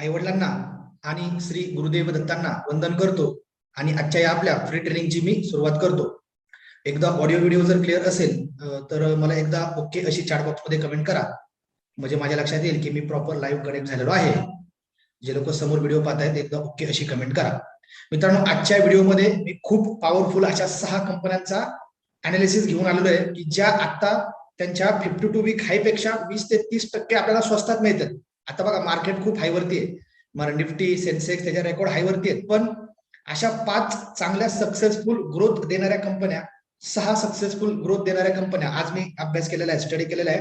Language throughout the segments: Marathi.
आईवडिलांना आणि श्री गुरुदेव दत्तांना वंदन करतो. आणि आजच्या या आपल्या फ्री ट्रेनिंगची मी सुरुवात करतो. एकदा ऑडिओ व्हिडिओ जर क्लिअर असेल तर मला एकदा ओके अशी चॅट बॉक्समध्ये कमेंट करा. म्हणजे माझ्या लक्षात येईल की मी प्रॉपर लाईव्ह कनेक्ट झालेलो आहे. जे लोक समोर व्हिडिओ पाहत आहेत एकदा ओके अशी कमेंट करा. मित्रांनो आजच्या व्हिडिओमध्ये मी खूप पॉवरफुल अशा सहा कंपन्यांचा अनालिसिस घेऊन आलेलो आहे की ज्या आता त्यांच्या फिफ्टी टू वीक हायपेक्षा वीस ते तीस टक्के आपल्याला स्वस्तात मिळतात. आता बघा मार्केट खूप हायवरती आहे. मग निफ्टी सेन्सेक्स त्याच्या रेकॉर्ड हायवरती आहेत. पण अशा पाच चांगल्या सक्सेसफुल ग्रोथ देणाऱ्या कंपन्या सहा सक्सेसफुल ग्रोथ देणाऱ्या कंपन्या आज मी अभ्यास केलेला आहे स्टडी केलेला आहे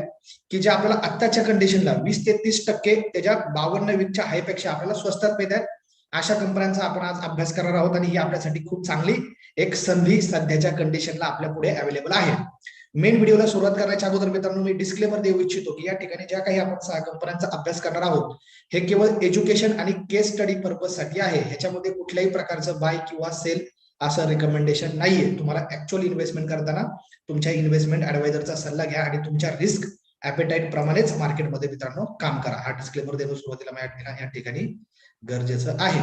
की ज्या आपल्याला आत्ताच्या कंडिशनला वीस ते तीस टक्के त्याच्या बावन्न वीसच्या हायपेक्षा आपल्याला स्वस्तात मिळत आहेत. अशा कंपन्यांचा आपण आज अभ्यास करणार आहोत आणि ही आपल्यासाठी खूप चांगली एक संधी सध्याच्या कंडिशनला आपल्या पुढे अवेलेबल आहे. मेन व्हिडिओला सुरुवात करण्याच्या अगोदर मित्रांनो मी डिस्क्लेमर देऊ इच्छितो की या ठिकाणी ज्या काही आपण सहा कंपन्यांचा अभ्यास करणार आहोत हे केवळ एज्युकेशन आणि केस स्टडी पर्पजसाठी आहे. ह्याच्यामध्ये कुठल्याही प्रकारचं बाय किंवा सेल असं रिकमेंडेशन नाहीये. तुम्हाला ऍक्च्युअल इन्व्हेस्टमेंट करताना तुमच्या इन्व्हेस्टमेंट ऍडवायझरचा सल्ला घ्या आणि तुमच्या रिस्क ऍपेटाईट प्रमाणेच मार्केटमध्ये मित्रांनो काम करा. हा डिस्क्लेमर देणं सुरुवातीला माझ्या या ठिकाणी गरजेचं आहे.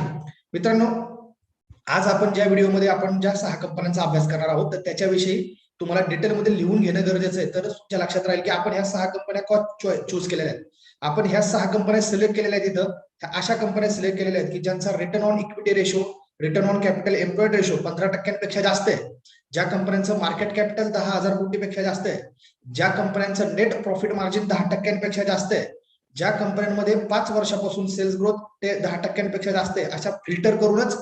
मित्रांनो आज आपण ज्या व्हिडिओमध्ये आपण ज्या सहा कंपन्यांचा अभ्यास करणार आहोत तर त्याच्याविषयी तुम्हाला डिटेलमध्ये लिहून घेणं गरजेचं आहे. तर तुमच्या लक्षात राहील की आपण ह्या सहा कंपन्या का चूज केलेल्या आहेत. आपण ह्या सहा कंपन्या सिलेक्ट केलेल्या आहेत इथं. अशा कंपन्या सिलेक्ट केलेल्या आहेत की ज्यांचा return on equity ratio return on capital employed ratio पंधरा टक्क्यांपेक्षा जास्त आहे. ज्या कंपन्यांचं मार्केट कॅपिटल दहा हजार कोटीपेक्षा जास्त आहे. ज्या कंपन्यांचं नेट प्रॉफिट मार्जिन दहा टक्क्यांपेक्षा जास्त आहे. ज्या कंपन्यांमध्ये पाच वर्षापासून सेल्स ग्रोथ ते दहा टक्क्यांपेक्षा जास्त आहे. अशा फिल्टर करूनच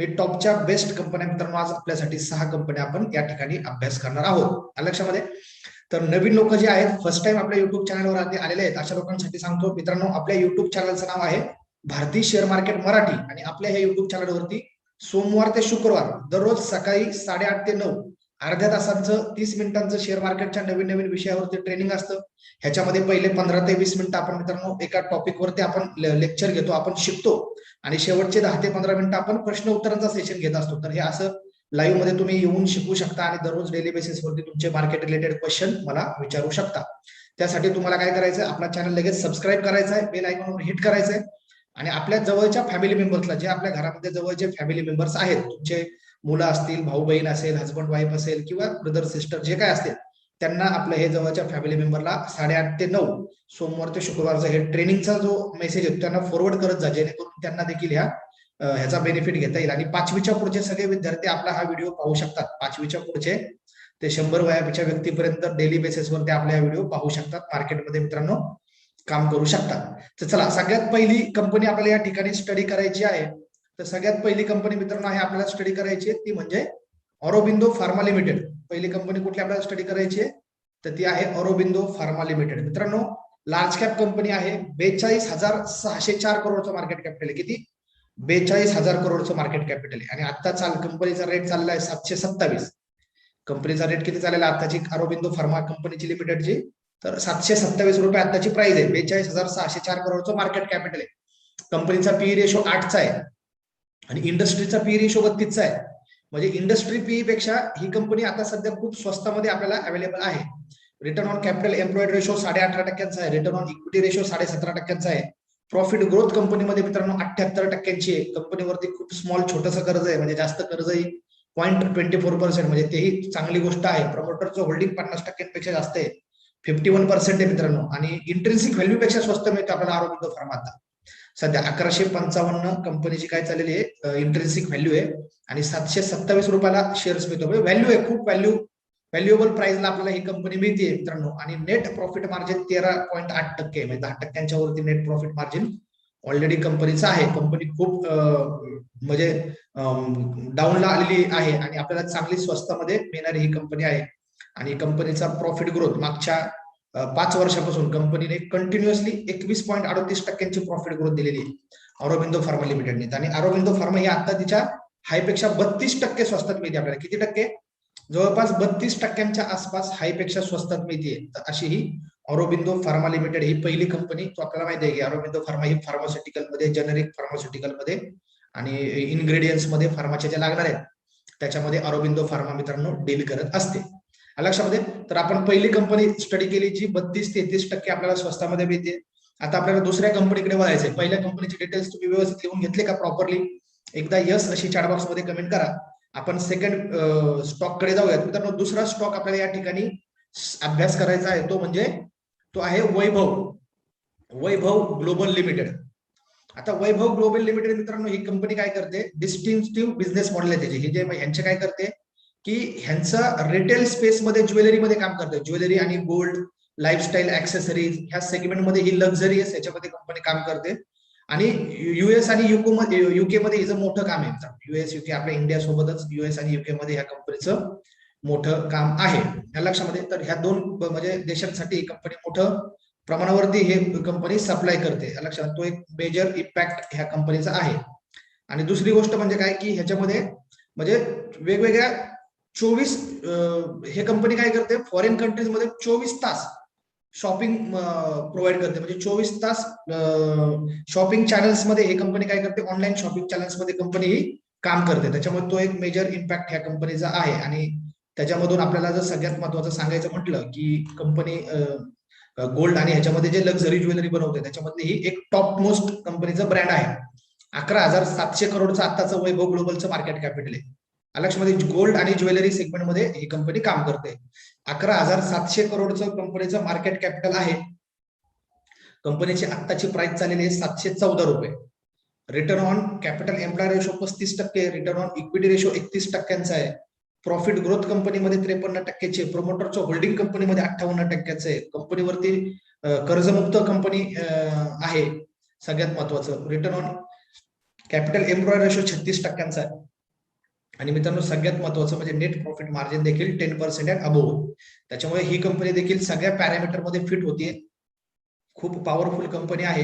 मी टॉपच्या बेस्ट कंपन्या मित्रांनो आज आपल्यासाठी सहा कंपन्या आपण या ठिकाणी अभ्यास करणार आहोत. लक्षामध्ये? तर नवीन लोक जे आहेत फर्स्ट टाइम आपल्या युट्यूब चॅनलवर आलेले आहेत अशा लोकांसाठी सांगतो मित्रांनो आपल्या युट्यूब चॅनलचं नाव आहे भारतीय शेअर मार्केट मराठी. आणि आपल्या ह्या युट्यूब चॅनलवरती सोमवार ते शुक्रवार दररोज सकाळी साडेआठ ते नऊ अर्ध्या तासांचं तीस मिनिटांचं शेअर मार्केटच्या नवीन नवीन विषयावरती ट्रेनिंग असतं. ह्याच्यामध्ये पहिले पंधरा ते वीस मिनिटं आपण मित्रांनो एका टॉपिकवरती आपण लेक्चर घेतो आपण शिकतो. आणि शेवटचे दहा ते पंधरा मिनिटं आपण प्रश्न उत्तरांचा सेशन घेत असतो. तर हे असं लाईव्हमध्ये तुम्ही येऊन शिकू शकता आणि दररोज डेली बेसिसवरती तुमचे मार्केट रिलेटेड क्वेश्चन मला विचारू शकता. त्यासाठी तुम्हाला काय करायचं आपला चॅनल लगेच सबस्क्राईब करायचा आहे बेल आयकॉनवर हिट करायचं आहे. आणि आपल्या जवळच्या फॅमिली मेंबर्सला जे आपल्या घरामध्ये जवळचे फॅमिली मेंबर्स आहेत तुमचे मुलं असतील भाऊ बहीण असेल हजबंड वाईफ असेल किंवा ब्रदर सिस्टर जे काय असतील त्यांना आपल्या हे जवळच्या फॅमिली मेंबरला साडेआठ ते नऊ सोमवार ते शुक्रवारचा हे ट्रेनिंगचा जो मेसेज आहे त्यांना फॉरवर्ड करत जा जेणेकरून त्यांना देखील ह्या ह्याचा बेनिफिट घेता येईल. आणि पाचवीच्या पुढचे सगळे विद्यार्थी आपला हा व्हिडिओ पाहू शकतात. पाचवीच्या पुढचे ते शंभर वयाच्या व्यक्तीपर्यंत डेली बेसिसवर ते आपल्या व्हिडिओ पाहू शकतात. मार्केटमध्ये मित्रांनो काम करू शकतात. तर चला सगळ्यात पहिली कंपनी आपल्याला या ठिकाणी स्टडी करायची आहे. तर सगळ्यात पहिली कंपनी मित्रांनो आहे आपल्याला स्टडी करायची आहे ती म्हणजे ऑरोबिंदो फार्मा लिमिटेड पहिली कंपनी कुठली आपल्याला स्टडी करायची आहे? तर ती आहे ऑरोबिंदो फार्मा लिमिटेड मित्रांनो लार्ज कॅप कंपनी आहे बेचाळीस हजार सहाशे चार करोडचं मार्केट कॅपिटल आहे किती? बेचाळीस हजार करोडचं मार्केट कॅपिटल आहे आणि आता चाल कंपनीचा रेट चालला आहे सातशे सत्तावीस. कंपनीचा रेट किती चाललेला आताची अरोबिंदो फार्मा कंपनीची लिमिटेडची? तर सातशे सत्तावीस रुपये आताची प्राइस आहे. बेचाळीस हजार सहाशे चार करोडचं मार्केट कॅपिटल आहे. कंपनीचा पी रेशो आठचा आहे. आणि इंडस्ट्रीचा पी रेशो बत्तीसचा आहे. म्हणजे इंडस्ट्री पी पेक्षा ही कंपनी आता सध्या खूप स्वस्तामध्ये आपल्याला अवेलेबल आहे. Return on capital employed ratio साडे अठरा टक्क्यांचा आहे. रिटर्न ऑन इक्विटी रेशो साडे सतरा टक्क्यांचा आहे. प्रॉफिट ग्रोथ कंपनीमध्ये मित्रांनो अठ्याहत्तर टक्क्यांची आहे. कंपनीवरती खूप स्मॉल छोटंसं कर्ज आहे. म्हणजे जास्त कर्जही पॉईंट ट्वेंटी फोर पर्सेंट म्हणजे तेही चांगली गोष्ट आहे. प्रमोटरचं होल्डिंग पन्नास टक्क्यांपेक्षा जास्त आहे. फिफ्टी वन पर्सेंट आहे मित्रांनो. आणि इंटरेन्सिक व्हॅल्यू पेक्षा स्वस्त मिळतो आपल्याला आरोग्य फार्म आता सध्या अकराशे पंचावन्न कंपनीची काय चाललेली आहे इंट्रेन्सिक व्हॅल्यू आहे. आणि सातशे सत्तावीस रुपयाला शेअर्स मिळतो. म्हणजे व्हॅल्यू आहे खूप व्हॅल्यू व्हॅल्युएबल प्राइसला आपल्याला ही कंपनी मिळते मित्रांनो. आणि नेट प्रॉफिट मार्जिन तेरा पॉईंट आठ टक्के म्हणजे दहा टक्क्यांच्या वरती नेट प्रॉफिट मार्जिन ऑलरेडी कंपनीचं आहे. कंपनी खूप म्हणजे डाऊनला आलेली आहे. आणि आपल्याला चांगली स्वस्तामध्ये मिळणारी ही कंपनी आहे. आणि कंपनीचा प्रॉफिट ग्रोथ मागच्या पाच वर्षापासून कंपनीने कंटिन्युअसली एकवीस पॉईंट अडतीस टक्क्यांची प्रॉफिट ग्रोथ दिलेली आहे. अरोबिंदो फार्मा लिमिटेडने. आणि अरोबिंदो फार्मा ही आता तिच्या हायपेक्षा बत्तीस टक्के स्वस्तात मिळते आपल्याला. किती टक्के? जवळपास बत्तीस टक्क्यांच्या आसपास हायपेक्षा स्वस्तात मिळते. तर अशी ही अरोबिंदो फार्मा लिमिटेड ही पहिली कंपनी तो आपल्याला माहिती आहे की अरोबिंदो फार्मा ही फार्मास्युटिकलमध्ये जेनेरिक फार्मास्युटिकलमध्ये आणि इन्ग्रेडियंट्समध्ये फार्माच्या ज्या लागणार आहेत. त्याच्यामध्ये अरोबिंदो फार्मा मित्रांनो डील करत असते. लक्षामध्ये तर आपण पहिली कंपनी स्टडी केली जी बत्तीस तेहतीस टक्के आपल्याला स्वस्तामध्ये मिळते. आता आपल्याला दुसऱ्या कंपनीकडे वळायचंय. पहिल्या कंपनीचे डिटेल्स तुम्ही व्यवस्थित लिहून घेतले का प्रॉपरली एकदा यस अशी चॅटबॉक्समध्ये कमेंट करा. आपण सेकंड स्टॉककडे जाऊयात. मित्रांनो दुसरा स्टॉक आपल्याला या ठिकाणी अभ्यास करायचा आहे तो म्हणजे तो आहे वैभव. वैभव ग्लोबल लिमिटेड. आता वैभव ग्लोबल लिमिटेड मित्रांनो ही कंपनी काय करते? डिस्टिंक्टिव्ह बिझनेस मॉडेल आहे त्याची. हे जे ह्यांचे काय करते? की ह्यांचं रिटेल स्पेस मध्ये ज्वेलरी मध्ये काम करते ज्वेलरी आणि गोल्ड लाईफस्टाईल ऍक्सेसरीज ह्या सेगमेंटमध्ये ही लक्झरीज याच्यामध्ये कंपनी काम करते. आणि युएस आणि युको मध्ये युके मध्ये हिचं मोठं काम आहे. युएस युके आपल्या इंडिया सोबतच युएस आणि युके मध्ये ह्या कंपनीचं मोठं काम आहे. या लक्षामध्ये तर ह्या दोन म्हणजे देशांसाठी कंपनी मोठं प्रमाणावरती हे कंपनी सप्लाय करते. या लक्षात तो एक मेजर इम्पॅक्ट ह्या कंपनीचा आहे. आणि दुसरी गोष्ट म्हणजे काय की ह्याच्यामध्ये म्हणजे वेगवेगळ्या चोवीस हे कंपनी काय करते? फॉरेन कंट्रीजमध्ये चोवीस तास शॉपिंग प्रोव्हाइड करते. म्हणजे चोवीस तास शॉपिंग चॅनल्समध्ये हे कंपनी काय करते? ऑनलाईन शॉपिंग चॅनल्समध्ये कंपनी ही काम करते. त्याच्यामुळे तो एक मेजर इम्पॅक्ट ह्या कंपनीचा आहे. आणि त्याच्यामधून आपल्याला जर सगळ्यात महत्वाचं सांगायचं म्हटलं की कंपनी गोल्ड आणि ह्याच्यामध्ये जे लक्झरी ज्वेलरी बनवते त्याच्यामध्ये ही एक टॉप मोस्ट कंपनीचं ब्रँड आहे. अकरा हजार सातशे करोडचं आत्ताचं वैभव ग्लोबलचं मार्केट कॅपिटल आहे अलक्षमध्ये गोल्ड आणि ज्वेलरी सेगमेंटमध्ये ही कंपनी काम करते. अकरा हजार सातशे करोडचं कंपनीचं मार्केट कॅपिटल आहे. कंपनीची आत्ताची प्राइस चाललेली आहे सातशे चौदा रुपये. Return on capital employ ratio पस्तीस टक्के रिटर्न ऑन इक्विटी रेशो एकतीस टक्क्यांचा आहे. प्रॉफिट ग्रोथ कंपनीमध्ये त्रेपन्न टक्क्याचे प्रोमोटरचं होल्डिंग कंपनीमध्ये अठ्ठावन्न टक्क्याचं आहे कंपनीवरती कर्जमुक्त कंपनी आहे. सगळ्यात महत्वाचं return on capital employ ratio छत्तीस टक्क्यांचा आहे. आणि मित्रांनो सगळ्यात महत्वाचं म्हणजे नेट प्रॉफिट मार्जिन देखील टेन पर्सेंट अँड अबोव त्याच्यामुळे ही कंपनी देखील सगळ्या पॅरामीटरमध्ये फिट होतीये खूप पॉवरफुल कंपनी आहे.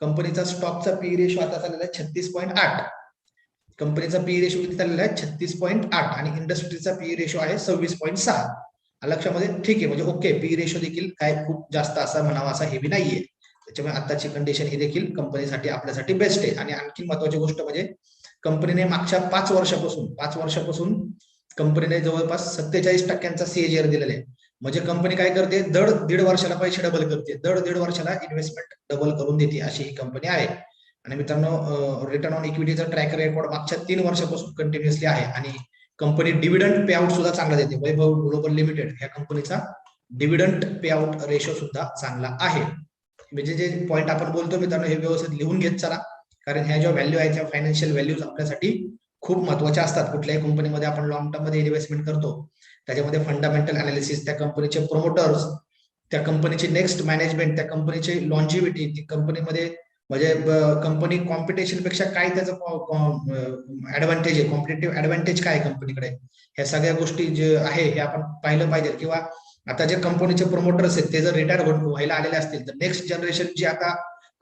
कंपनीचा स्टॉकचा पी रेशो आता चाललेला आहे छत्तीस पॉईंट आठ. कंपनीचा पी रेशो किती चाललेला आहे? छत्तीस पॉईंट आठ. आणि इंडस्ट्रीचा पी रेशो आहे सव्वीस पॉईंट सहा. लक्षामध्ये ठीक आहे. म्हणजे ओके पी रेशो देखील काय खूप जास्त असा म्हणावा असा हेवी नाहीये. त्याच्यामुळे आताची कंडिशन ही देखील कंपनीसाठी आपल्यासाठी बेस्ट आहे. आणि आणखी महत्वाची गोष्ट म्हणजे कंपनीने मागच्या पाच वर्षापासून पाच वर्षापासून कंपनीने जवळपास सत्तेचाळीस टक्क्यांचा सीएजीआर दिलेला. आहे म्हणजे कंपनी काय करते? दर दीड वर्षाला पैसे डबल करते. दर दीड वर्षाला इन्व्हेस्टमेंट डबल करून देते अशी ही कंपनी आहे. आणि मित्रांनो रिटर्न ऑन इक्विटीचा ट्रॅक रेकॉर्ड मागच्या तीन वर्षापासून कंटिन्युअसली आहे. आणि कंपनी डिव्हिडंड पे आउट सुद्धा चांगला देते. वैभव ग्लोबल लिमिटेड ह्या कंपनीचा डिव्हिडंड पे आउट रेशो सुद्धा चांगला आहे. म्हणजे जे पॉईंट आपण बोलतो मित्रांनो हे व्यवस्थित लिहून घेत चला. कारण ह्या ज्या व्हॅल्यू आहेत त्या फायनान्शियल व्हॅल्यूज आपल्यासाठी खूप महत्त्वाच्या असतात. कुठल्याही कंपनीमध्ये आपण लॉंग टर्ममध्ये इन्व्हेस्टमेंट करतो त्याच्यामध्ये फंडामेंटल अनालिसिस त्या कंपनीचे प्रोमोटर्स त्या कंपनीची नेक्स्ट मॅनेजमेंट त्या कंपनीची लॉन्जिव्हिटी ती कंपनीमध्ये म्हणजे कंपनी कॉम्पिटिशनपेक्षा काय त्याचं ऍडव्हान्टेज आहे? कॉम्पिटेटिव्ह ऍडव्हान्टेज काय आहे कंपनीकडे ह्या सगळ्या गोष्टी जे आहे हे आपण पाहिलं पाहिजे. किंवा आता जे कंपनीचे प्रोमोटर्स आहेत ते जर रिटायर व्हायला आलेले असतील तर नेक्स्ट जनरेशन जी आता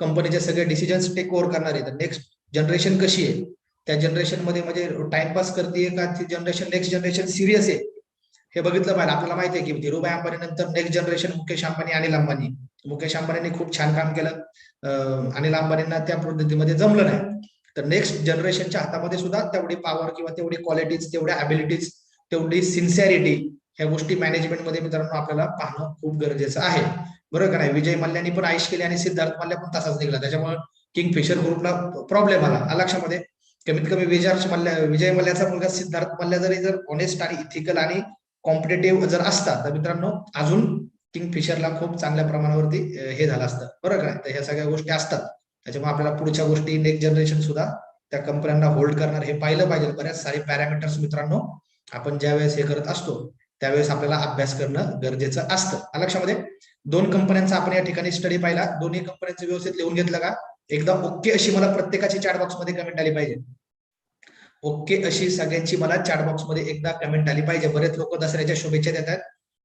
कंपनीचे सगळे डिसिजन्स टेक ओव्हर करणार आहे. तर नेक्स्ट जनरेशन कशी आहे? त्या जनरेशनमध्ये म्हणजे टाइमपास करते का? ती जनरेशन नेक्स्ट जनरेशन सिरियस आहे? हे बघितलं पाहिजे आपल्याला माहिती आहे की धीरूभाई अंबानी नंतर नेक्स्ट जनरेशन मुकेश अंबानी अनिल अंबानी. मुकेश अंबानींनी खूप छान काम केलं. अनिल अंबानींना त्या पद्धतीमध्ये जमलं नाही. तर नेक्स्ट जनरेशनच्या हातामध्ये सुद्धा तेवढी पॉवर किंवा तेवढी क्वालिटीज तेवढ्या अबिलिटीज तेवढी सिन्सिअरिटी ह्या गोष्टी मॅनेजमेंटमध्ये मित्रांनो आपल्याला पाहणं खूप गरजेचं आहे. बरोबर का नाही? विजय मल्ल्यानी पण आयुष केली आणि सिद्धार्थ मल्ल्या पण तसाच निघाला. त्याच्यामुळे किंग फिशर ग्रुपला प्रॉब्लेम आला आला कमीत कमी विजय मल्ल्या विजय मल्ल्याचा मुलगा सिद्धार्थ मल्ल्या जरी जर ऑनेस्ट आणि इथिकल आणि कॉम्पिटेटिव्ह जर असता तर मित्रांनो अजून किंग फिशरला खूप चांगल्या प्रमाणावरती हे झालं असतं. बरोबर काय तर ह्या सगळ्या गोष्टी असतात. त्याच्यामुळे आपल्याला पुढच्या गोष्टी नेक्स्ट जनरेशन सुद्धा त्या कंपन्यांना होल्ड करणार हे पाहिलं पाहिजे. बऱ्याच सारे पॅरामीटर्स मित्रांनो आपण ज्यावेळेस हे करत असतो त्यावेळेस आपल्याला अभ्यास करणं गरजेचं असतं. लक्षामध्ये? दोन कंपन्यांचा आपण या ठिकाणी स्टडी पाहिला. दोन्ही कंपन्यांचं व्यवस्थित लिहून घेतलं का? एकदा ओके अशी मला प्रत्येकाची चॅट बॉक्समध्ये कमेंट आली पाहिजे. ओके अशी सगळ्यांची मला चॅट बॉक्समध्ये एकदा कमेंट आली पाहिजे. बरेच लोक दसऱ्याच्या शुभेच्छा देतात.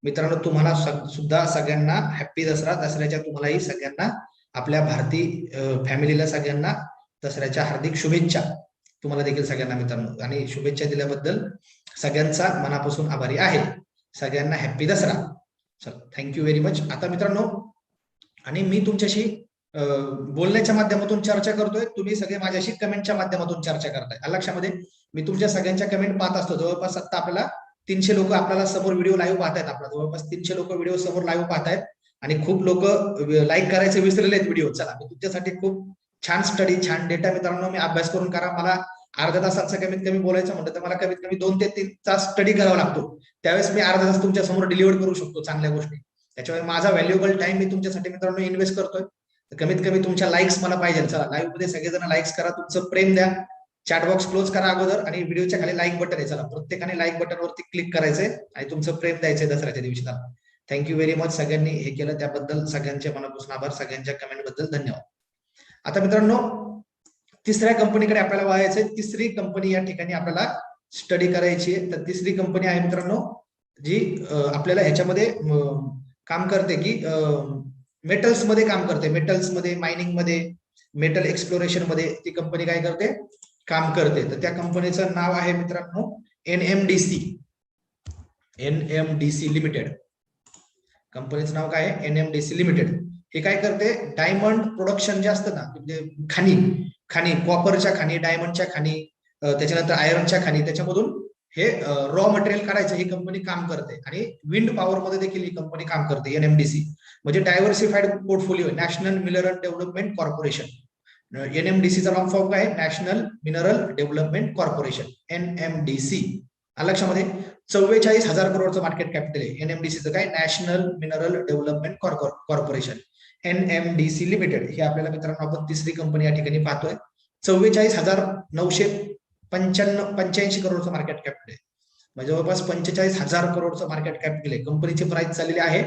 मित्रांनो तुम्हाला सुद्धा सगळ्यांना हॅप्पी दसरा. दसऱ्याच्या तुम्हालाही सगळ्यांना आपल्या भारतीय फॅमिलीला सगळ्यांना दसऱ्याच्या हार्दिक शुभेच्छा. तुम्हाला देखील सगळ्यांना मित्रांनो. आणि शुभेच्छा दिल्याबद्दल सगळ्यांचा मनापासून आभारी आहे. सगळ्यांना हॅप्पी दसरा. चल थँक्यू व्हेरी मच आता मित्रांनो आणि मी तुमच्याशी बोलण्याच्या माध्यमातून चर्चा करतोय. तुम्ही सगळे माझ्याशी कमेंटच्या माध्यमातून चर्चा करताय. लक्षामध्ये? मी तुमच्या सगळ्यांच्या कमेंट पाहत असतो. जवळपास आता आपल्याला तीनशे लोक आपल्याला समोर व्हिडिओ लाईव्ह पाहतायत आपला. जवळपास तीनशे लोक व्हिडिओ समोर लाईव्ह पाहतायत. आणि खूप लोक लाईक करायचे विसरलेले आहेत व्हिडिओ चला मी तुमच्यासाठी खूप छान स्टडी छान डेटा मित्रांनो मी अभ्यास करून करा. मला अर्धा तासाचा कमीत कमी बोलायचं म्हणलं तर मला कमीत कमी दोन ते तीन तास स्टडी करावा लागतो. त्यावेळेस मी अर्धा तास तुमच्यासमोर डिलिव्हर करू शकतो चांगल्या गोष्टी. त्याच्यामुळे माझा व्हॅल्युएबल टाइम मी तुमच्यासाठी मित्रांनो इन्व्हेस्ट करतोय. तर कमीत कमी तुमच्या लाईक्स मला पाहिजे. चला लाईव्हमध्ये सगळेजण लाईक्स करा तुमचं प्रेम द्या. चॅट बॉक्स क्लोज करा अगोदर आणि व्हिडिओच्या खाली लाईक बटन आहे. चला प्रत्येकाने लाईक बटन वरती क्लिक करायचंय आणि तुमचं प्रेम द्यायचंय दसऱ्याच्या दिवशी. थँक्यू व्हेरी मच सगळ्यांनी हे केलं. त्याबद्दल सगळ्यांचे मनापासून आभार. सगळ्यांच्या कमेंटबद्दल धन्यवाद. आता मित्रांनो तिसऱ्या कंपनीकडे आपल्याला वळायचंय. तिसरी कंपनी या ठिकाणी आपल्याला स्टडी करायची आहे. तर तिसरी कंपनी आहे मित्रांनो जी आपल्याला ह्याच्यामध्ये काम करते की मेटल्समध्ये काम करते. मेटल्समध्ये मायनिंगमध्ये मेटल एक्सप्लोरेशनमध्ये ती कंपनी काय करते? काम करते. तर त्या कंपनीचं नाव आहे मित्रांनो N M D C N M D C limited कंपनीचं नाव काय आहे? N M D C limited हे काय करते? डायमंड प्रोडक्शन जे असतं ना म्हणजे खाणी खाणी कॉपरच्या खाणी डायमंडच्या खाणी त्याच्यानंतर आयरनच्या खाणी त्याच्यामधून हे रॉ मटेरियल काढायचं ही कंपनी काम करते. आणि विंड पॉवर मध्ये देखील ही कंपनी काम करते एनएमडीसी म्हणजे diversified portfolio national mineral development corporation एनएमडीसीचा long form काय national mineral development corporation NMDC लक्षामध्ये चव्वेचाळीस हजार करोडचं मार्केट कॅपिटल आहे एनएमडीसीचं काय? National mineral development corporation NMDC limited हे आपल्याला मित्रांनो आपण तिसरी कंपनी या ठिकाणी पाहतोय. चव्वेचाळीस हजार नऊशे पंच्याण्णव पंच्याऐंशी करोडचं मार्केट कॅपिटल आहे. म्हणजे जवळपास पंचेचाळीस हजार करोडचं मार्केट कॅपिटल आहे कंपनीची प्राइस चाललेली आहे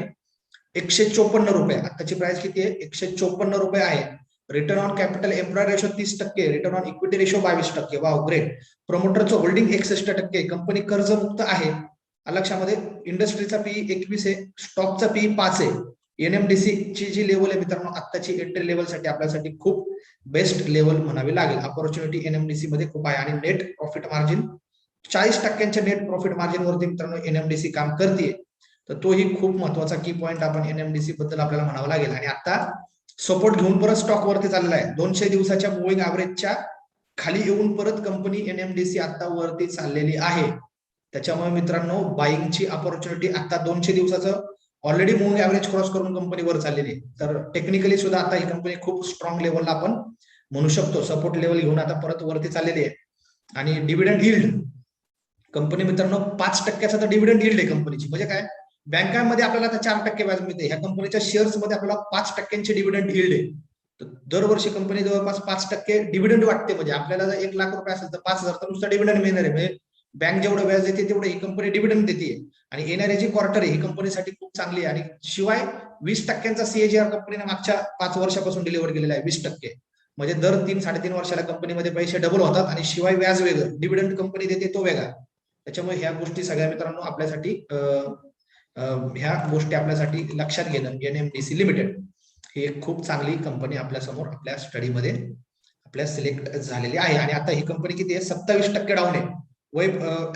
एकशे चोपन्न रुपये. आताची प्राइस किती आहे? एकशे चोपन्न रुपये आहे. Return on capital employ ratio तीस टक्के रिटर्न ऑन इक्विटी रेशो बावीस टक्के. वा ग्रेट प्रमोटरचं होल्डिंग एकसष्ट टक्के. कंपनी कर्जमुक्त आहे. लक्षामध्ये? इंडस्ट्रीचा पी एकवीस आहे. स्टॉकचा पी पाच आहे. एनएमडीसी ची जी लेवल आहे मित्रांनो आत्ताची एंट्री लेवलसाठी आपल्यासाठी खूप बेस्ट लेवल म्हणावी लागेल. ऑपॉर्च्युनिटी एनएमडीसी मध्ये खूप आहे आणि नेट प्रॉफिट मार्जिन चाळीस टक्क्यांच्या नेट प्रॉफिट मार्जिन वरती मित्रांनो एनएमडीसी काम करते तर तोही खूप महत्त्वाचा की पॉईंट आपण एनएमडीसी बद्दल आपल्याला म्हणावा लागेल. आणि आता सपोर्ट घेऊन परत स्टॉक वरती चाललेला आहे. दोनशे दिवसाच्या मुव्हिंग ऍव्हरेजच्या खाली येऊन परत कंपनी एनएमडीसी आता वरती चाललेली आहे. त्याच्यामुळे मित्रांनो बाईंगची अपॉर्च्युनिटी आता दोनशे दिवसाचं ऑलरेडी मूव्हिंग ऍव्हरेज क्रॉस करून कंपनी वर चाललेली आहे. तर टेक्निकली सुद्धा आता ही कंपनी खूप स्ट्रॉंग लेवलला आपण म्हणू शकतो. सपोर्ट लेवल घेऊन आता परत वरती चाललेली आहे. आणि डिव्हिडंड हिल्ड कंपनी मित्रांनो पाच टक्क्याचा तर डिव्हिडंड हिल्ड आहे कंपनीची म्हणजे काय? बँकांमध्ये आपल्याला आता चार टक्के व्याज मिळते. ह्या कंपनीच्या शेअर्समध्ये आपल्याला पाच टक्क्यांचे डिव्हिडंड हिल्ड आहे. तर दरवर्षी कंपनी जवळपास पाच टक्के डिव्हिडंड वाटते. म्हणजे आपल्याला जर एक लाख रुपये असेल तर पाच हजार तर नुसतं डिव्हिडंड मिळणार आहे. म्हणजे बँक जेवढं व्याज देते तेवढं ही कंपनी डिव्हिडंड देते. आणि येणारे जी क्वार्टर आहे ही कंपनीसाठी खूप चांगली आहे. आणि शिवाय वीस टक्क्यांचा सीएजीआर कंपनीने मागच्या पाच वर्षापासून डिलिव्हर केलेला आहे वीस टक्के. म्हणजे दर तीन साडेतीन वर्षाला कंपनीमध्ये पैसे डबल होतात आणि शिवाय व्याज वेगळं. डिव्हिडंड कंपनी देते तो वेगळा. त्याच्यामुळे ह्या गोष्टी सगळ्या मित्रांनो आपल्यासाठी ह्या गोष्टी आपल्यासाठी लक्षात घेणं एनएमडीसी लिमिटेड ही एक खूप चांगली कंपनी आपल्यासमोर आपल्या स्टडीमध्ये आपल्या सिलेक्ट झालेली आहे. आणि आता ही कंपनी किती आहे? सत्तावीस टक्के डाऊन आहे. वय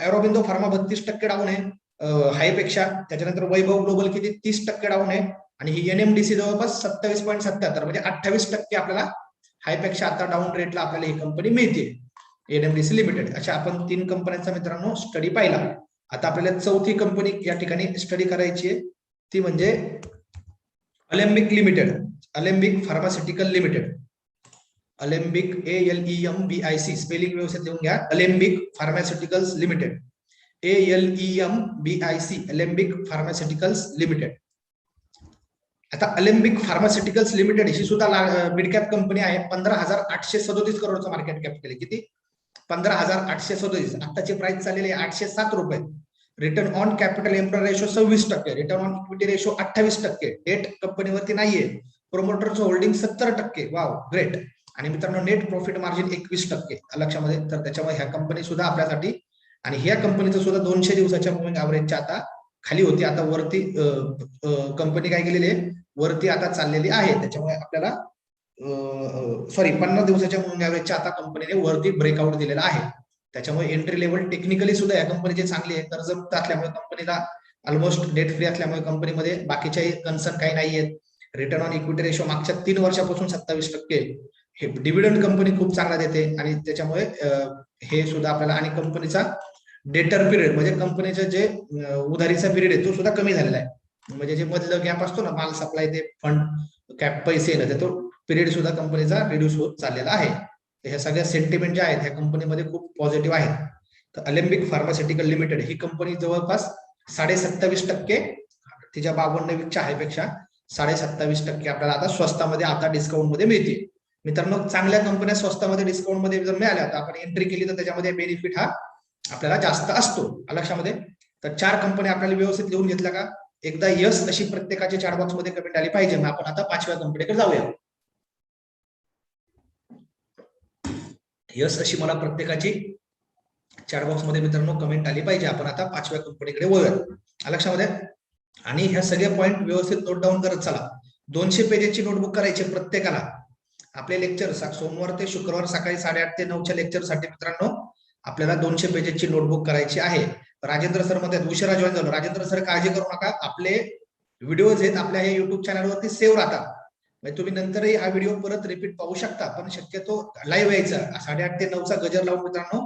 एरोबिंदो फार्मा बत्तीस टक्के डाऊन आहे. हायपेक्षा त्याच्यानंतर वैभव ग्लोबल किती? तीस टक्के डाऊन आहे. आणि ही एनएमडीसी जवळपास सत्तावीस पॉईंट सत्याहत्तर. म्हणजे अठ्ठावीस टक्के आपल्याला हायपेक्षा आता डाऊन रेटला आपल्याला ही कंपनी मिळते. एनएमडीसी लिमिटेड अशा आपण तीन कंपन्यांचा मित्रांनो स्टडी पाहिला. आता आपल्याला चौथी कंपनी या ठिकाणी स्टडी करायची आहे. ती म्हणजे Alembic limited Alembic pharmaceutical limited Alembic A L E M B I C spelling व्यवस्थित लिहून घ्या. Alembic pharmaceuticals limited A B I C Alembic pharmaceuticals limited आता अलेम्बिक फार्मास्युटिकल्स लिमिटेड ही सुद्धा मिड कॅप कंपनी आहे. पंधरा हजार आठशे सदोतीस करोडचं मार्केट कॅप केले किती? पंधरा हजार आठशे सदोतीस. आताची प्राइस चाललेली आहे आठशे सात रुपये. Return on capital employ ratio सव्वीस टक्के. रिटर्न ऑन इक्विटी रेशो अठ्ठावीस टक्के. डेट कंपनीवरती नाहीये. प्रोमोटरचं होल्डिंग सत्तर टक्के. वाव ग्रेट आणि मित्रांनो नेट प्रॉफिट मार्जिन एकवीस टक्के. लक्षामध्ये. तर त्याच्यामुळे ह्या कंपनी सुद्धा आपल्यासाठी आणि ह्या कंपनीचं सुद्धा दोनशे दिवसाच्या मुव्हिंग ऍव्हरेजच्या आता खाली होती. आता वरती कंपनी काय केलेली आहे? वरती आता चाललेली आहे. त्याच्यामुळे आपल्याला सॉरी पन्नास दिवसाच्या मुव्हिंग ऍव्हरेजच्या आता कंपनीने वरती ब्रेकआउट दिलेला आहे. त्याच्यामुळे एंट्री लेवल टेक्निकली सुद्धा या कंपनीची चांगली आहे कर्जमुक्त असल्यामुळे कंपनीला ऑलमोस्ट डेट फ्री असल्यामुळे कंपनीमध्ये बाकीच्याही कन्सर्न काही नाहीयेत रिटर्न ऑन इक्विटी रेशो मागच्या तीन वर्षापासून सत्तावीस टक्के हे डिव्हिडंड कंपनी खूप चांगला देते. आणि त्याच्यामुळे हे सुद्धा आपल्याला आणि कंपनीचा डेटर पिरियड म्हणजे कंपनीचं जे उधारीचा पिरियड आहे तो सुद्धा कमी झालेला आहे. म्हणजे जे मधलं गॅप असतो ना माल सप्लाय ते फंड कॅप पैसे येणं तो पिरियड सुद्धा कंपनीचा रिड्यूस होत चाललेला आहे. तर ह्या सगळ्या सेंटिमेंट ज्या आहेत ह्या कंपनीमध्ये खूप पॉझिटिव्ह आहेत. तर अलेम्बिक फार्मास्युटिकल लिमिटेड ही कंपनी जवळपास साडे सत्तावीस टक्के तिच्या बावन्न वीसच्या हायपेक्षा साडे सत्तावीस टक्के आपल्याला आता स्वस्तामध्ये आता डिस्काउंटमध्ये मिळते. मित्रांनो चांगल्या कंपन्या स्वस्तामध्ये डिस्काउंटमध्ये जर मिळाल्या तर आपण एंट्री केली तर त्याच्यामध्ये बेनिफिट हा आपल्याला जास्त असतो. लक्षामध्ये? तर चार कंपन्या आपल्याला व्यवस्थित लिहून घेतल्या का? एकदा यस अशी प्रत्येकाच्या चार बॉक्समध्ये कमेंट आली पाहिजे. मग आपण आता पाचव्या कंपनीकडे जाऊया. यस अशी मला प्रत्येकाची चार बॉक्समध्ये मित्रांनो कमेंट आली पाहिजे. आपण आता पाचव्या कंपनीकडे वळूया लक्षामध्ये? आणि ह्या सगळे पॉईंट व्यवस्थित नोट डाऊन करत चला. दोनशे पेजेसची नोटबुक करायची प्रत्येकाला. आपले लेक्चर सोमवार ते शुक्रवार सकाळी साडेआठ ते नऊच्या लेक्चरसाठी मित्रांनो आपल्याला दोनशे पेजेसची नोटबुक करायची आहे. राजेंद्र सरमध्ये उशिरा जॉईन झालो. राजेंद्र सर काळजी करू नका. आपले व्हिडिओज आहेत आपल्या हे युट्यूब चॅनलवरती सेव्ह राहतात. म्हणजे तुम्ही नंतरही हा व्हिडिओ परत रिपीट पाहू शकता. पण शक्यतो लाईव्ह यायचा. साडेआठ ते नऊचा गजर लावून मित्रांनो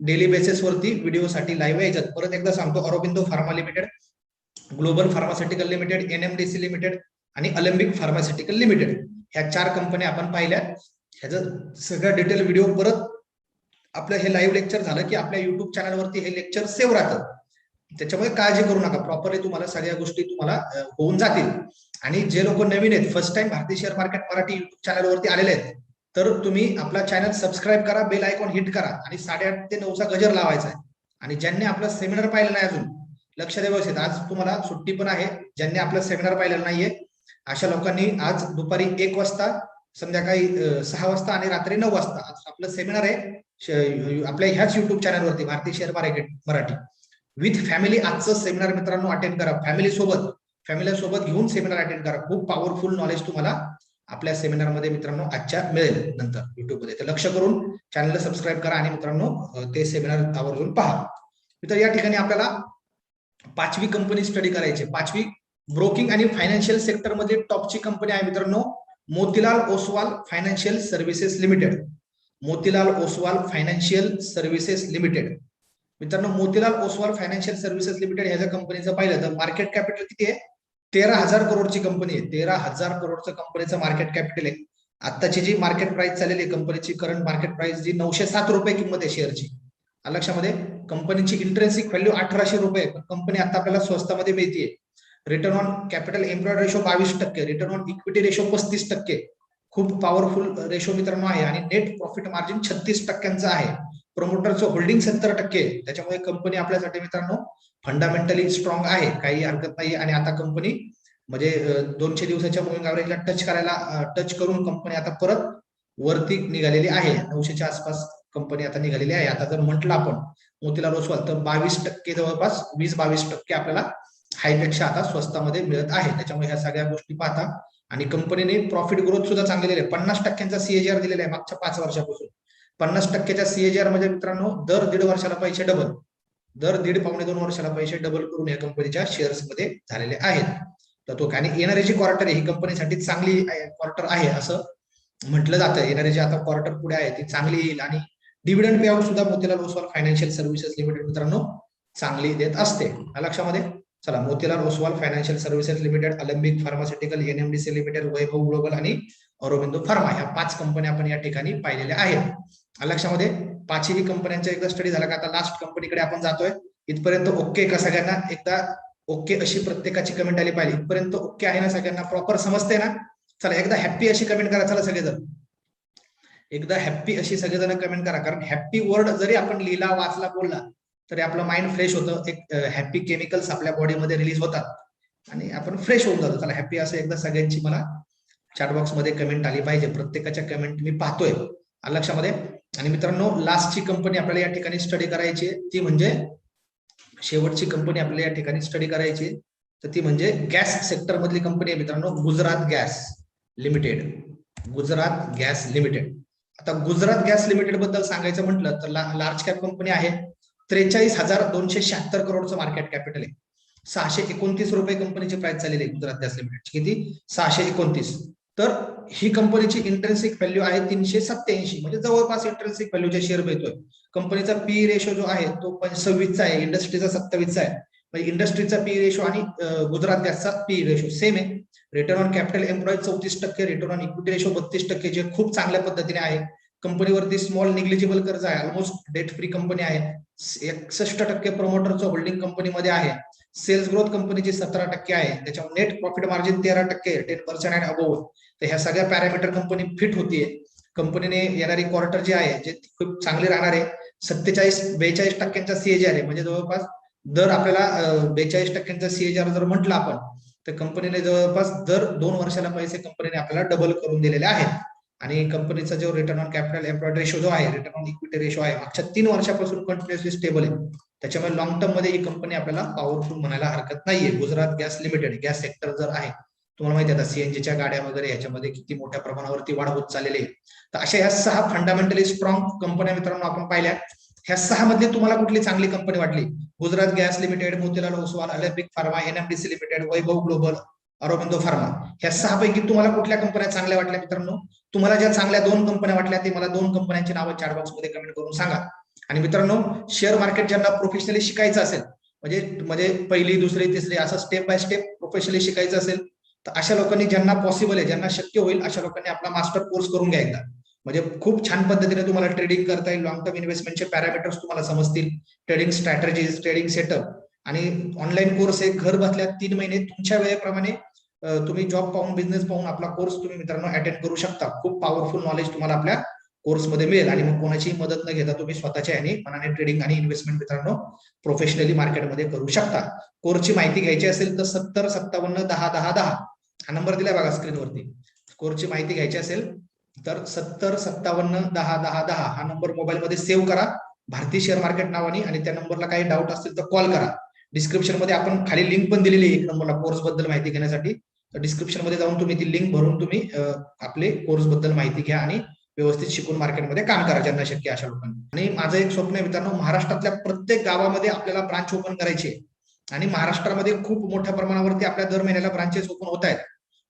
डेली बेसिसवरती व्हिडिओसाठी लाईव्ह यायचं परत एकदा सांगतो Aurobindo pharma limited global pharmaceutical limited NMDC limited आणि अलिम्बिक फार्मास्युटिकल लिमिटेड. ह्या चार कंपन्या आपण पाहिल्या ह्याचं सगळं डिटेल व्हिडिओ परत आपलं हे लाईव्ह लेक्चर झालं की आपल्या युट्यूब चॅनलवरती हे लेक्चर सेव्ह राहतं. त्याच्यामुळे काळजी करू नका. प्रॉपरली तुम्हाला सगळ्या गोष्टी तुम्हाला होऊन जातील. आणि जे लोक नवीन आहेत first time Bharatiya share market Marathi YouTube चॅनलवरती आलेले आहेत तर तुम्ही आपला चॅनल सबस्क्राईब करा बेल आयकॉन हिट करा आणि साडेआठ ते नऊचा गजर लावायचा आहे. आणि ज्यांनी आपलं सेमिनार पाहिलं नाही अजून लक्ष द्या व्यवस्थित. आज तुम्हाला सुट्टी पण आहे. ज्यांनी आपलं सेमिनार पाहिलेला नाहीये अशा लोकांनी आज दुपारी एक वाजता संध्याकाळी सहा वाजता आणि रात्री नऊ वाजता आपलं सेमिनार आहे आपल्या ह्याच युट्यूब चॅनलवरती Bharatiya share market Marathi. With family आजचं सेमिनार मित्रांनो अटेंड करा. फॅमिली सोबत फॅमिली सोबत घेऊन सेमिनार अटेंड करा. खूप पॉवरफुल नॉलेज तुम्हाला आपल्या सेमिनारमध्ये मित्रांनो आजच्या मिळेल नंतर युट्यूबमध्ये. तर लक्ष करून चॅनलला सबस्क्राईब करा आणि मित्रांनो ते सेमिनार आवर्जून पहा. मित्र या ठिकाणी आपल्याला पाचवी कंपनी स्टडी करायची पाचवी ब्रोकिंग आणि फायनान्शियल सेक्टरमध्ये टॉपची कंपनी आहे मित्रांनो. Motilal Oswal financial services limited. Motilal Oswal financial services limited. मित्रांनो Motilal Oswal financial services limited ह्या कंपनीचं पाहिलं तर मार्केट कॅपिटल किती आहे? तेरा हजार करोडची कंपनी आहे. तेरा हजार करोडचं कंपनीचं मार्केट कॅपिटल आहे. आताची जी मार्केट प्राइस चाललेली आहे कंपनीची करंट मार्केट प्राइस जी नऊशे सात रुपये किंमत आहे शेअरची लक्षामध्ये? कंपनीची इंटरेन्सिक व्हॅल्यू अठराशे रुपये पण कंपनी आता आपल्याला स्वस्तामध्ये मिळतीये. Return on capital employed ratio बावीस टक्के रिटर्न ऑन इक्विटी रेशो पस्तीस टक्के. खूप पॉवरफुल रेशो मित्रांनो आहे आणि नेट प्रॉफिट मार्जिन छत्तीस टक्क्यांचं आहे. प्रमोटरचं होल्डिंग सत्तर टक्के. त्याच्यामुळे कंपनी आपल्यासाठी मित्रांनो फंडामेंटली स्ट्रॉंग आहे. काही हरकत नाही आणि आता कंपनी म्हणजे दोनशे दिवसाच्या मुव्हिंग ऍव्हरेजला टच करायला टच करून कंपनी आता परत वरती निघालेली आहे. नऊशेच्या आसपास कंपनी आता निघालेली आहे. आता जर म्हटलं आपण मोतीलाल ओसवाल तर बावीस टक्के जवळपास वीस बावीस टक्के आपल्याला हायपेक्षा आता स्वस्तामध्ये मिळत आहे. त्याच्यामुळे ह्या सगळ्या गोष्टी पाहता. आणि कंपनीने प्रॉफिट ग्रोथ सुद्धा चांगली दिली आहे. पन्नास टक्क्यांचा सीएजीआर दिलेला आहे मागच्या पाच वर्षापासून. पन्नास टक्क्याच्या सीएजीआरमध्ये म्हणजे मित्रांनो दर दीड वर्षाला पैसे डबल दर दीड पावणे दोन वर्षाला पैसे डबल करून या कंपनीच्या शेअर्समध्ये झालेले आहेत. तर तो आणि येणारी जी क्वार्टर आहे ही कंपनीसाठी चांगली क्वार्टर आहे असं म्हटलं जातं. येणारी जी आता क्वार्टर पुढे आहे ती चांगली येईल. आणि डिव्हिडंड पे आउट सुद्धा Motilal Oswal financial services limited मित्रांनो चांगली देत असते. लक्षामध्ये? चला Motilal Oswal financial services limited Alembic pharmaceutical NMDC limited Vaibhav global आणि अरोबिंदो फार्मा ह्या पाच कंपन्या आपण या ठिकाणी पाहिलेल्या आहेत. लक्षामध्ये पाचही कंपन्यांचा एकदा स्टडी झाला का आता लास्ट कंपनीकडे आपण जातोय. इथपर्यंत ओके का सगळ्यांना? एकदा ओके अशी प्रत्येकाची कमेंट आली पाहिजे इथपर्यंत ओके आहे ना सगळ्यांना? प्रॉपर समजते ना? चला एकदा हॅप्पी अशी कमेंट करा. चला सगळेजण. एकदा हॅप्पी अशी सगळेजण कमेंट करा. कारण हॅप्पी वर्ड जरी आपण लिहिला वाचला बोलला तरी आपलं माइंड फ्रेश होतं. एक हॅप्पी केमिकल्स आपल्या बॉडीमध्ये रिलीज होतात. आणि आपण फ्रेश होऊन जातो. चला हॅप्पी असं एकदा सगळ्यांची मला चॅटबॉक्समध्ये कमेंट आली पाहिजे. प्रत्येकाच्या कमेंट मी पाहतोय. लक्षामध्ये? आणि मित्रांनो लास्टची कंपनी आपल्याला या ठिकाणी स्टडी करायची ती म्हणजे शेवटची कंपनी आपल्याला या ठिकाणी स्टडी करायची तर ती म्हणजे गॅस सेक्टर मधली कंपनी आहे मित्रांनो Gujarat gas limited Gujarat gas limited आता गुजरात गॅस लिमिटेडबद्दल सांगायचं म्हटलं तर लार्ज कॅप कंपनी आहे. त्रेचाळीस हजार दोनशे शहात्तर करोडचं मार्केट कॅपिटल आहे. सहाशे एकोणतीस रुपये कंपनीची प्राइस झालेली आहे गुजरात गॅस लिमिटेडची किती? सहाशे एकोणतीस. तर ही कंपनीची इंटरेन्सिक व्हॅल्यू आहे तीनशे सत्याऐंशी म्हणजे जवळपास इंटरेन्सिक व्हॅल्यूचे शेअर मिळतोय. कंपनीचा पी रेशो जो आहे तो सव्वीसचा आहे. इंडस्ट्रीचा सत्तावीसचा आहे. म्हणजे इंडस्ट्रीचा पी रेशो आणि गुजरात गॅसचा पी रेशो सेम आहे. रिटर्न ऑन कॅपिटल एम्प्लॉय चौतीस टक्के रिटर्न ऑन इक्विटी रेशो बत्तीस टक्के जे खूप चांगल्या पद्धतीने आहे. कंपनीवरती स्मॉल निग्लिजिबल कर्ज आहे. ऑलमोस्ट डेट फ्री कंपनी आहे. एकसष्ट टक्के प्रमोटरचं होल्डिंग कंपनीमध्ये आहे. सेल्स ग्रोथ कंपनीची सतरा टक्के आहे. त्याच्यावर नेट प्रॉफिट मार्जिन तेरा टक्के टेन पर्सेंट अँड अबोव तर ह्या सगळ्या पॅरामीटर कंपनी फिट होतीये. कंपनीने येणारी क्वार्टर जे आहे जे खूप चांगली राहणार आहे सत्तेचाळीस बेचाळीस टक्क्यांचा सीएजीआर आहे. म्हणजे जवळपास दर आपल्याला बेचाळीस टक्क्यांचा सीएजीआर जर म्हटलं आपण तर कंपनीने जवळपास दर दोन वर्षाला पैसे कंपनीने आपल्याला डबल करून दिलेले आहेत. आणि कंपनीचा जो return on capital employed ratio जो आहे रिटर्न ऑन इक्विटी रेशो आहे मागच्या तीन वर्षापासून कंटिन्युअसली स्टेबल आहे. त्याच्यामुळे लॉंग टर्ममध्ये ही कंपनी आपल्याला पॉवरफुल म्हणायला हरकत नाहीये. Gujarat gas limited gas sector जर आहे तुम्हाला माहिती आहे आता सीएनजीच्या गाड्या वगैरे याच्यामध्ये किती मोठ्या प्रमाणावरती वाढ होत चाललेली आहे. तर अशा ह्या सहा फंडामेंटली स्ट्रॉंग कंपन्या मित्रांनो आपण पाहिल्या. ह्या सहा मधली तुम्हाला कुठली चांगली कंपनी वाटली? Gujarat gas limited Motilal Oswal Alembic pharma NMDC limited Vaibhav global Aurobindo pharma. ह्या सहापैकी तुम्हाला कुठल्या कंपन्या चांगल्या वाटल्या मित्रांनो? तुम्हाला ज्या चांगल्या दोन कंपन्या वाटल्या ते मला दोन कंपन्यांची नावं चॅट बॉक्समध्ये कमेंट करून सांगा. आणि मित्रांनो शेअर मार्केट ज्यांना प्रोफेशनली शिकायचं असेल म्हणजे म्हणजे पहिली दुसरी तिसरी असं स्टेप बाय स्टेप प्रोफेशनली शिकायचं असेल तर अशा लोकांनी ज्यांना पॉसिबल आहे ज्यांना शक्य होईल अशा लोकांनी आपला मास्टर कोर्स करून घ्या एकदा. म्हणजे खूप छान पद्धतीने तुम्हाला ट्रेडिंग करता येईल लॉंग टर्म इन्व्हेस्टमेंटचे पॅरामीटर्स तुम्हाला समजतील ट्रेडिंग स्ट्रॅटेजीज ट्रेडिंग सेटअप आणि ऑनलाईन कोर्स हे घर बसल्या तीन महिने तुमच्या वेळेप्रमाणे तुम्ही जॉब पाहून बिझनेस पाहून आपला कोर्स तुम्ही मित्रांनो अटेंड करू शकता. खूप पॉवरफुल नॉलेज तुम्हाला आपल्या कोर्समध्ये मिळेल. आणि मग कोणाचीही मदत न घेता तुम्ही स्वतःच्या आणि मनाने ट्रेडिंग आणि इन्व्हेस्टमेंट मित्रांनो प्रोफेशनली मार्केटमध्ये करू शकता. कोर्सची माहिती घ्यायची असेल तर सत्तर सत्तावन्न दहा दहा दहा. हा नंबर दिलाय बघा स्क्रीनवरती कोर्सची माहिती घ्यायची असेल तर सत्तर सत्तावन्न दहा दहा दहा. हा नंबर मोबाईलमध्ये सेव्ह करा. भारतीय शेअर मार्केट नावाने आणि त्या नंबरला काही डाऊट असतील तर कॉल करा. डिस्क्रिप्शनमध्ये आपण खाली लिंक पण दिलेली एक नंबरला कोर्सबद्दल माहिती घेण्यासाठी. डिस्क्रिप्शनमध्ये जाऊन तुम्ही ती लिंक भरून तुम्ही आपले कोर्सबद्दल माहिती घ्या आणि व्यवस्थित शिकून मार्केटमध्ये काम करा ज्यांना शक्य अशा लोकांनी. आणि माझं एक स्वप्न आहे मित्रांनो महाराष्ट्रातल्या प्रत्येक गावामध्ये आपल्याला ब्रांच ओपन करायची आणि महाराष्ट्रामध्ये खूप मोठ्या प्रमाणावरती आपल्या दर महिन्याला ब्रांचेस ओपन होत आहेत.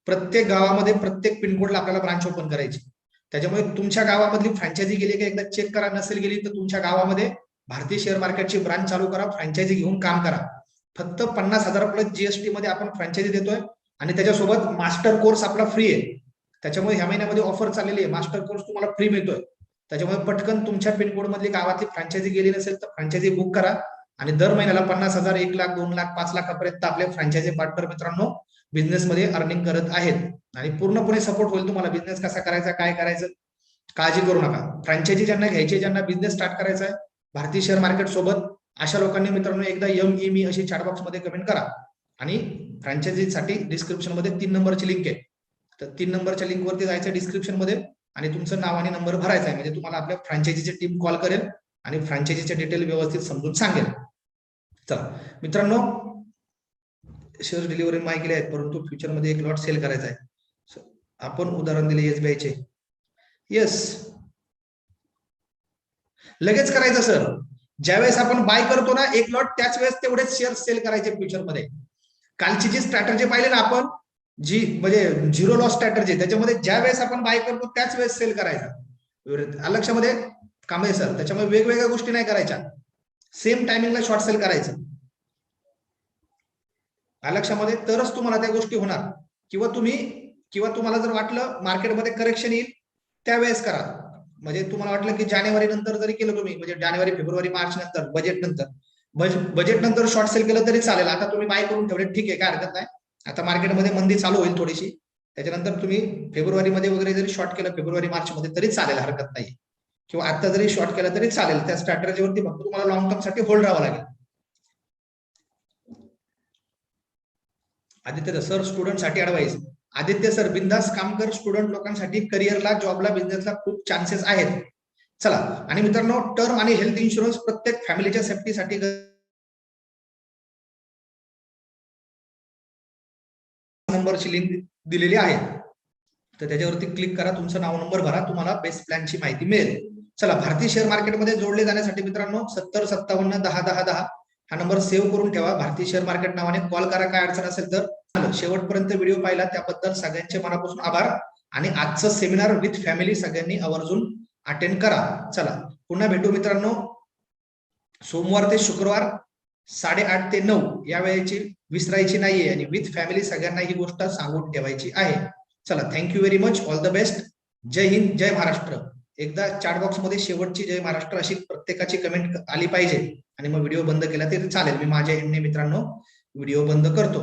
प्रत्येक गावामध्ये प्रत्येक पिनकोडला आपल्याला ब्रांच ओपन करायची त्याच्यामुळे तुमच्या गावामधली फ्रँचायझी गेली का एकदा चेक करा नसेल गेली तर तुमच्या गावामध्ये भारतीय शेअर मार्केटची ब्रांच चालू करा फ्रँचायझी घेऊन काम करा. फक्त पन्नास हजार प्लस जीएसटी मध्ये आपण फ्रँचायझी देतोय. आणि त्याच्यासोबत मास्टर कोर्स आपला फ्री आहे. त्याच्यामुळे ह्या महिन्यामध्ये ऑफर चाललेली आहे. मास्टर कोर्स तुम्हाला फ्री मिळतोय. त्याच्यामुळे पटकन तुमच्या पिनकोड मधली गावातली फ्रँचायझी गेली नसेल तर फ्रँचायझी बुक करा. आणि दर महिन्याला पन्नास हजार एक लाख दोन लाख पाच लाखापर्यंत आपले फ्रँचायझी पार्टनर मित्रांनो बिझनेस मध्ये अर्निंग करत आहेत. आणि पूर्णपणे सपोर्ट होईल तुम्हाला. बिझनेस कसा करायचा काय करायचं काळजी करू नका. फ्रँचायझी ज्यांना घ्यायची ज्यांना बिझनेस स्टार्ट करायचा आहे भारतीय शेअर मार्केट सोबत अशा लोकांनी मित्रांनो एकदा यम ई मी अशी चॅटबॉक्समध्ये कमेंट करा. आणि फ्रँचायझीसाठी डिस्क्रिप्शनमध्ये तीन नंबरची लिंक आहे. तर तीन नंबरच्या लिंक वरती जायचं डिस्क्रिप्शनमध्ये आणि तुमचं नाव आणि नंबर भरायचा आहे. म्हणजे तुम्हाला आपल्या फ्रँचायझीची टीम कॉल करेल आणि फ्रँचायझीचे डिटेल व्यवस्थित समजून सांगेल. चला मित्रांनो शेअर डिलिव्हरी माय केले आहेत परंतु फ्युचरमध्ये एक लॉट सेल करायचा आहे. आपण उदाहरण दिले एसबीआयचे येस लगेच करायचं सर ज्यावेळेस आपण बाय करतो ना एक लॉट त्याच वेळेस तेवढेच शेअर सेल करायचे फ्युचरमध्ये. कालची जी स्ट्रॅटर्जी पाहिली ना आपण जी म्हणजे झिरो लॉस स्ट्रॅटर्जी त्याच्यामध्ये ज्या वेळेस आपण बाय करतो त्याच वेळेस सेल करायचा. लक्षामध्ये कांबळे सर त्याच्यामुळे वेगवेगळ्या गोष्टी नाही करायच्या. सेम टायमिंगला शॉर्ट सेल करायचं. लक्षामध्ये तरच तुम्हाला त्या गोष्टी होणार. किंवा तुम्ही किंवा तुम्हाला जर वाटलं मार्केटमध्ये करेक्शन येईल त्यावेळेस करा. म्हणजे तुम्हाला वाटलं की जानेवारी नंतर जरी केलं तुम्ही म्हणजे जानेवारी फेब्रुवारी मार्च नंतर बजेट नंतर बजेट नंतर शॉर्ट सेल केलं तरी चालेल. आता तुम्ही बाय करून ठेवले ठीक आहे काय हरकत नाही. आता मार्केटमध्ये मंदी चालू होईल थोडीशी. त्याच्यानंतर तुम्ही फेब्रुवारी मध्ये वगैरे जरी शॉर्ट केलं फेब्रुवारी मार्च मध्ये तरी चालेल हरकत नाही. किंवा आता जरी शॉर्ट केलं तरी चालेल. त्या स्ट्रॅटर्जीवरती फक्त तुम्हाला लॉंग टर्मसाठी होल्ड राहावं लागेल. आदित्य सर स्टुडंटसाठी अडवाईस आदित्य सर बिंदास काम कर. स्टुडंट लोकांसाठी करिअरला जॉबला बिझनेसला खूप चान्सेस आहेत. चला. आणि मित्रांनो टर्म आणि हेल्थ इन्शुरन्स प्रत्येक फॅमिलीच्या सेफ्टीसाठी नंबरची लिंक दिलेली आहे. तर त्याच्यावरती क्लिक करा तुमचं नाव नंबर भरा तुम्हाला बेस्ट प्लॅनची माहिती मिळेल. चला भारतीय शेअर मार्केटमध्ये जोडले जाण्यासाठी मित्रांनो सत्तर सत्तावन्न दहा दहा दहा हा नंबर सेव्ह करून ठेवा. भारतीय शेअर मार्केट नावाने कॉल करा. काय अडचण असेल तर शेवटपर्यंत व्हिडिओ पाहिला. त्याबद्दल सगळ्यांचे मनापासून आभार. आणि आजचं सेमिनार विथ फॅमिली सगळ्यांनी आवर्जून अटेंड करा. चला. पुन्हा भेटू मित्रांनो. सोमवार ते शुक्रवार साडेआठ ते नऊ या वेळेची विसरायची नाहीये आणि विथ फॅमिली सगळ्यांना ही गोष्ट सांगून ठेवायची आहे. चला thank you very much all the best जय हिंद जय महाराष्ट्र. एकदा चॅट बॉक्समध्ये शेवटची जय महाराष्ट्र अशी प्रत्येकाची कमेंट आली पाहिजे. आणि मग व्हिडिओ बंद केला तरी चालेल. मी माझ्या एंडने मित्रांनो व्हिडिओ बंद करतो.